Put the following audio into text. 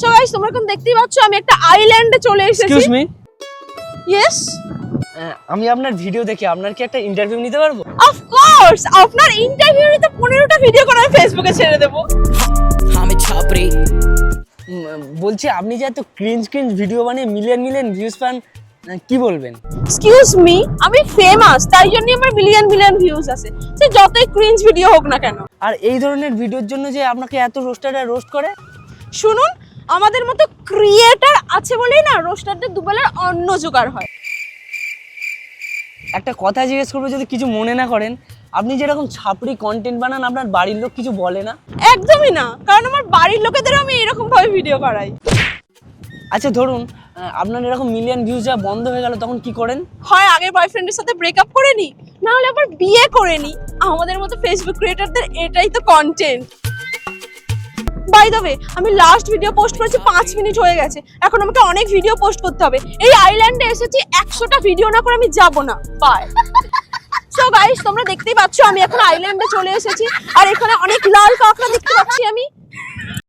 So guys তোমরা এখন দেখতেই পাচ্ছ আমি একটা আইল্যান্ডে চলে এসেছি। এক্সকিউজ মি ইয়েস আমি আপনার ভিডিও দেখে আপনার কি একটা ইন্টারভিউ নিতে পারব? অফ কোর্স আপনার ইন্টারভিউ নিতে 15টা ভিডিও করে আমি ফেসবুকে ছেড়ে দেব। chopper. উম, বলছি আপনি যে এত ক্রিঞ্জ ক্রিঞ্জ ভিডিও বানিয়ে মিলিয়ন মিলিয়ন ভিউজ পান কি বলবেন? এক্সকিউজ মি আমি ফেমাস তাই জন্য আমার মিলিয়ন মিলিয়ন ভিউজ আছে। সে যতই ক্রিঞ্জ ভিডিও হোক না কেন। আর এই ধরনের ভিডিওর জন্য যে আপনাকে এত রোস্টাররা রোস্ট করে? শুনুন আমাদের মতো ক্রিয়েটার আছে বলেই না রোস্টারদের দুবেলার অন্ন জোগাড় হয়। একটা কথা জিজ্ঞেস করব যদি কিছু মনে না করেন আপনি যেরকম ছাপড়ি কন্টেন্ট বানান আপনার বাড়ির লোক কিছু বলে না? একদমই না কারণ আমার বাড়ির লোকেদেরও আমি এরকম ভাবে ভিডিও করাই। আচ্ছা ধরুন আপনার এরকম মিলিয়ন ভিউজ যা বন্ধ হয়ে গেল তখন কি করেন? হয় আগের বয়ফ্রেন্ডের সাথে ব্রেকআপ করে নি না হলে আবার বিয়ে করে নি। আমাদের মতো ফেসবুক ক্রিয়েটারদের এটাই তো কন্টেন্ট বাই দ্য ওয়ে আমি লাস্ট ভিডিও পোস্ট করেছি পাঁচ মিনিট হয়ে গেছে। এখন আমাকে অনেক ভিডিও পোস্ট করতে হবে। এই আইল্যান্ডে এসেছি, একশোটা ভিডিও না করে আমি যাব না। বাই সো গাইস তোমরা দেখতেই পাচ্ছ, আমি এখন আইল্যান্ডে চলে এসেছি। আর এখানে অনেক লাল কাঁকড়া দেখতে পাচ্ছি আমি।